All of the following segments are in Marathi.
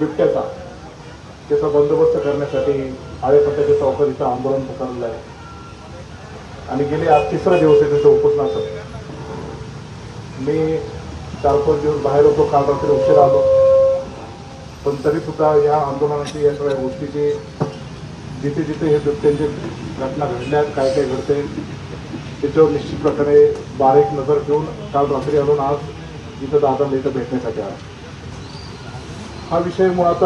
बिबट्याचा. त्याचा बंदोबस्त करण्यासाठी आळेपट्ट्याच्या चौकात इथं आंदोलन पुकारलेलं आहे. आणि गेले आज तिसरा दिवस आहे त्याचं उपोषणाचं. मी चार पाच दिवस बाहेर होतो काल रात्री उशीर आलो. पण तरी सुद्धा या आंदोलनाची या सगळ्या गोष्टीची. जिथे जिथे हे बिबट्यांचे घटना घडल्या काय काय घडते त्याच्यावर निश्चित प्रकारे बारीक नजर ठेवून काल रात्री आलो आज इथं दादा इथं भेटण्यासाठी आला. हा विषय मुळात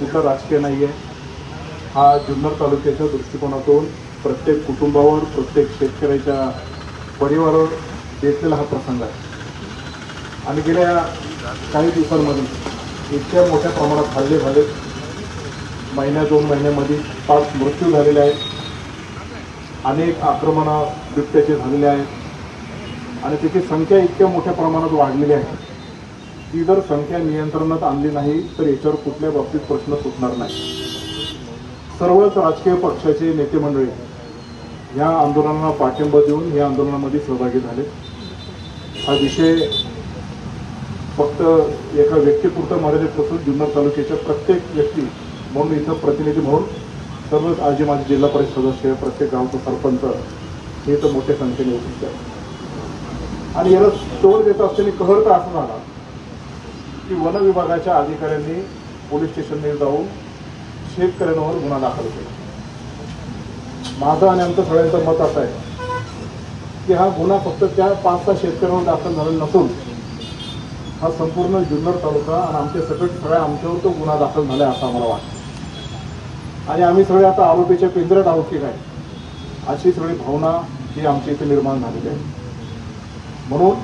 कुठला राजकीय नाही आहे हा जुन्नर तालुक्याच्या दृष्टिकोनातून प्रत्येक कुटुंबावर प्रत्येक शेतकऱ्याच्या परिवारावर बेतलेला हा प्रसंग आहे. आणि गेल्या काही दिवसांमध्ये इतक्या मोठ्या प्रमाणात हल्ले झाले. महिन्या दोन महिन्यामध्ये पाच मृत्यू झालेले आहेत. अनेक आक्रमणं बिबट्याचे झालेले आहेत. आणि त्याची संख्या इतक्या मोठ्या प्रमाणात वाढलेली आहे. ती जर संख्या नियंत्रणात आणली नाही तर याच्यावर कुठल्या बाबतीत प्रश्न सुटणार नाही. सर्वच राजकीय पक्षाचे नेते मंडळी या आंदोलनाला पाठिंबा देऊन या आंदोलनामध्ये सहभागी झाले. हा विषय फक्त एका व्यक्तीपुरतं मर्यादित असून जुन्नर तालुक्याच्या प्रत्येक व्यक्ती म्हणून इथं प्रतिनिधी म्हणून सर्वच आजी माझे जिल्हा परिषद सदस्य प्रत्येक गावचं सरपंच हे तर मोठ्या संख्येने उपस्थित आहे आणि याला तोड देत असताना कहर तर असं झाला. की वन विभागाच्या अधिकाऱ्यांनी पोलीस स्टेशनने जाऊन शेतकऱ्यांवर गुन्हा दाखल केला. माझं आणि आमचं सगळ्यांचं मत असं आहे की हा गुन्हा फक्त त्या पाच सहा शेतकऱ्यांवर दाखल झालेला नसून हा संपूर्ण जुन्नर तालुका आणि आमचे सकट सगळ्या आमच्यावर तो गुन्हा दाखल झाला असं आम्हाला वाटतं. आणि आम्ही सगळे आता आरोपीच्या केंद्रात आहोत की काय? अशी सगळी भावना ही आमच्या इथे निर्माण झालेली आहे. म्हणून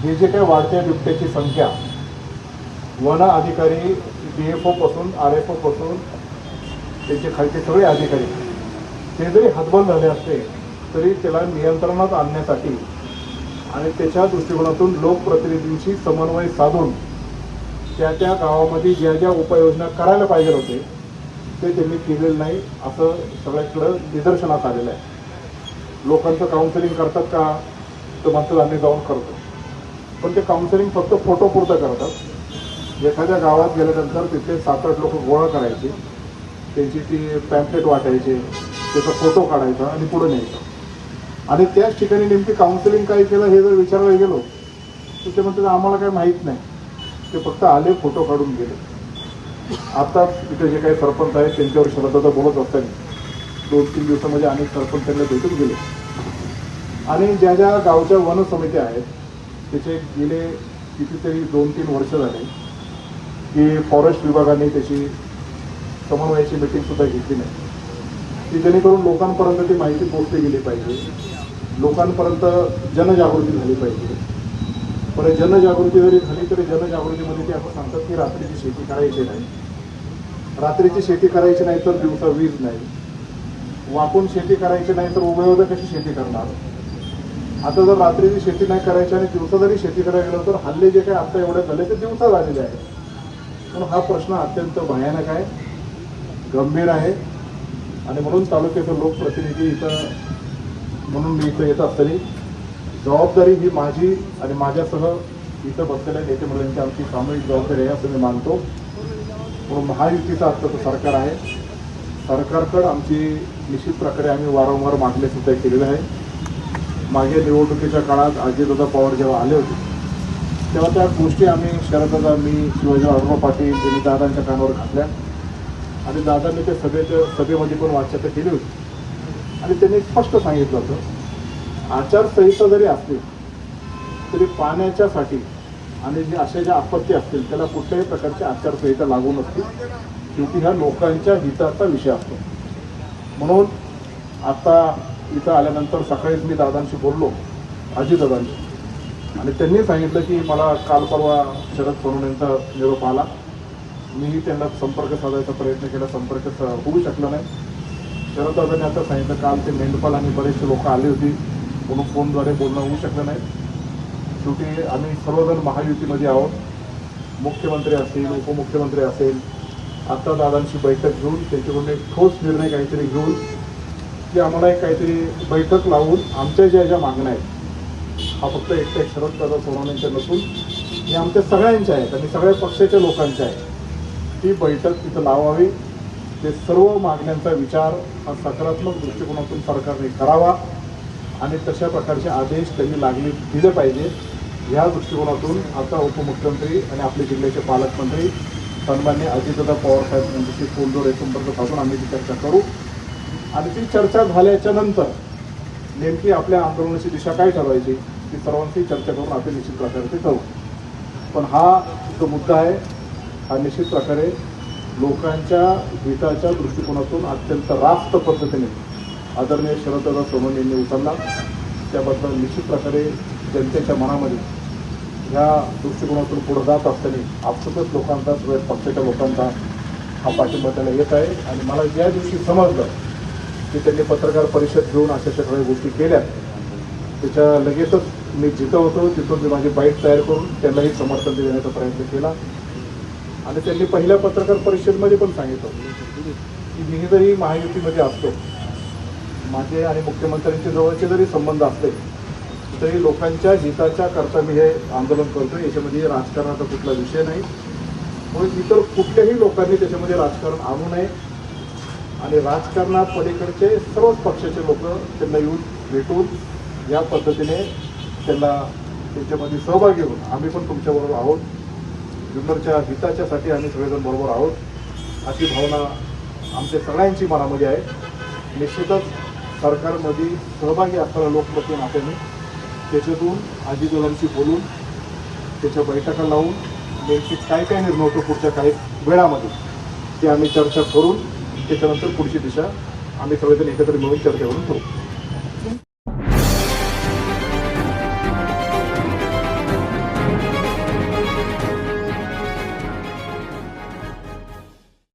हे जे काही वाढत्या बिबट्याची संख्या वन अधिकारी डी एफ ओपासून आर एफ ओपासून त्यांचे खालचे सगळे अधिकारी. ते जरी हातबल झाले असते तरी त्याला नियंत्रणात आणण्यासाठी आणि त्याच्या दृष्टिकोनातून लोकप्रतिनिधींशी समन्वय साधून त्या त्या गावामध्ये ज्या ज्या उपाययोजना करायला पाहिजे होते ते त्यांनी केलेलं नाही असं सगळ्याकडं निदर्शनात आलेलं आहे. लोकांचं काउन्सिलिंग करतात का? तर म्हणतात आम्ही जाऊन करतो. पण ते काउन्सिलिंग फक्त फोटोपुरतं करतात. एखाद्या गावात गेल्यानंतर तिथे सात आठ लोक गोळा करायचे. त्यांची ती पॅम्पलेट वाटायचे. त्याचा फोटो काढायचा आणि पुढे न्यायचा. आणि त्याच ठिकाणी नेमकी काउन्सिलिंग काय केलं हे जर विचारायला गेलो तर ते म्हणतात आम्हाला काही माहीत नाही. ते फक्त आले फोटो काढून गेले. आता तिथे जे काही सरपंच आहेत त्यांच्यावर शरदादा बोलत असताना दोन तीन दिवसामध्ये अनेक सरपंच त्यांना भेटून गेले. आणि ज्या ज्या गावच्या वन समित्या आहेत त्याचे गेले कितीतरी दोन तीन वर्ष झाले. की फॉरेस्ट विभागाने त्याची समन्वयाची मिटिंग सुद्धा घेतली नाही. की जेणेकरून लोकांपर्यंत ती माहिती पोचली गेली पाहिजे. लोकांपर्यंत जनजागृती झाली पाहिजे. पण जनजागृती जरी झाली तरी जनजागृतीमध्ये ते आपण सांगतात की रात्रीची शेती करायची नाही. रात्रीची शेती करायची नाही तर दिवसा वीज नाही. वाकून शेती करायची नाही तर उभयवदा कशी शेती करणार? आता जर रात्रीची शेती नाही करायची आणि दिवसा जरी शेती करायला गेलं तर हल्ले जे काही आता एवढे झाले ते दिवसा झालेले आहेत. म्हणून हा प्रश्न अत्यंत भयानक आहे गंभीर आहे. आणि म्हणून तालुक्याचे लोकप्रतिनिधी इथं म्हणून मी इथं येत असताना जबाबदारी ही माझी आणि माझ्यासह इथं बसलेल्या नेते मंडळींची आमची सामूहिक जबाबदारी आहे असं मी मानतो. म्हणून महायुतीचं आत्ताचं सरकार आहे. सरकारकडं आमची निश्चित प्रकारे आम्ही वारंवार मागणी सुद्धा केलेलं आहे. मागे निवडणुकीच्या काळात अजितदादा पवार जेव्हा आले होते तेव्हा त्या गोष्टी आम्ही शरददादा मी शिवाजीराव आढळराव पाटील यांनी दादांच्या कानावर घातल्या. आणि दादांनी ते सभेच्या सभेमध्ये पण वाच्यता केली होती. आणि त्यांनी स्पष्ट सांगितलं होतं आचारसंहिता जरी असली तरी पाण्याच्यासाठी आणि जे अशा ज्या आपत्ती असतील त्याला कुठल्याही प्रकारची आचारसंहिता लागू नसते. शेवटी ह्या लोकांच्या हिताचा विषय असतो. म्हणून आता इथं आल्यानंतर सकाळीच मी दादांशी बोललो अजितदादांशी आणि त्यांनी सांगितलं की मला काल परवा शरद सोनवणेंचा निरोप आला. मीही त्यांना संपर्क साधायचा प्रयत्न केला. संपर्क स- होऊ शकला नाही. शरददादांनी आता सांगितलं काल ते मेंढपाल आणि बरेचसे लोक आले होते. म्हणून फोनद्वारे बोलणं होऊ शकलं नाही. शेवटी आम्ही सर्वजण महायुतीमध्ये आहोत. मुख्यमंत्री असेल उपमुख्यमंत्री असेल आत्ता दादांची बैठक घेऊन त्यांच्याकडून एक ठोस निर्णय काहीतरी घेऊन की आम्हाला एक काहीतरी बैठक लावून आमच्या ज्या ज्या मागण्या आहेत हा फक्त एकट्या शरद दादा सोनवण्यांच्या नसून. हे आमच्या सगळ्यांच्या आहेत आणि सगळ्या पक्षाच्या लोकांच्या आहेत. ती बैठक तिथं लावावी. ते सर्व मागण्यांचा विचार हा सकारात्मक दृष्टिकोनातून सरकारने करावा. आणि तशा प्रकारचे आदेश त्यांनी लागले दिले पाहिजे. ह्या दृष्टिकोनातून आता उपमुख्यमंत्री आणि आपले जिल्ह्याचे पालकमंत्री सन्मान्य अजितदादा पवार साहेब यांच्याशी फोनद्वारे संपर्क साधून आम्ही ती चर्चा करू. आणि ती चर्चा झाल्याच्यानंतर नेमकी आपल्या आंदोलनाची दिशा काय ठरवायची? ती सर्वांशी चर्चा करून आपण निश्चित प्रकारे ते करू. पण हा जो मुद्दा आहे हा निश्चित प्रकारे लोकांच्या हिताच्या दृष्टिकोनातून अत्यंत रास्त पद्धतीने आदरणीय शरददादा चव्हाण यांनी उचलला. त्याबद्दल निश्चित प्रकारे जनतेच्या मनामध्ये ह्या दृष्टिकोनातून पुढं जात असताना आपसुकच लोकांचा सगळ्या पक्षाच्या लोकांचा हा पाठिंबा त्याला येत आहे. आणि मला ज्या दिवशी समजलं की त्यांनी पत्रकार परिषद घेऊन अशा सगळ्या गोष्टी केल्या त्याच्या लगेचच मी जिथं होतो तिथून मी माझी बाईट तयार करून त्यांनाही समर्थन देण्याचा प्रयत्न केला. आणि त्यांनी पहिल्या पत्रकार परिषदेमध्ये पण सांगितलं की मी जरी महायुतीमध्ये असतो माझे आणि मुख्यमंत्र्यांचे जवळचे जरी संबंध असले तरी लोकांच्या हिताच्या करता मी हे आंदोलन करतो याच्यामध्ये राजकारणाचा कुठला विषय नाही. म्हणून इतर कुठल्याही लोकांनी त्याच्यामध्ये राजकारण आणू नये. आणि राजकारणात पलीकडचे सर्वच पक्षाचे लोक त्यांना येऊन भेटून या पद्धतीने त्यांना त्यांच्यामध्ये सहभागी होऊन आम्ही पण तुमच्याबरोबर आहोत. जुन्नरच्या हिताच्यासाठी आम्ही सगळेजण बरोबर आहोत. अशी भावना आमच्या सगळ्यांची मनामध्ये आहे. निश्चितच सरकारमध्ये सहभागी असणाऱ्या लोकप्रती नात्याने त्याच्यातून आजीदादांशी बोलून त्याच्या बैठका लावून नेमकी काय काय निर्णय होतो पुढच्या काही वेळामध्ये ते आम्ही चर्चा करून त्याच्यानंतर पुढची दिशा आम्ही सगळेजण एकत्र मिळून चर्चा करून ठेवू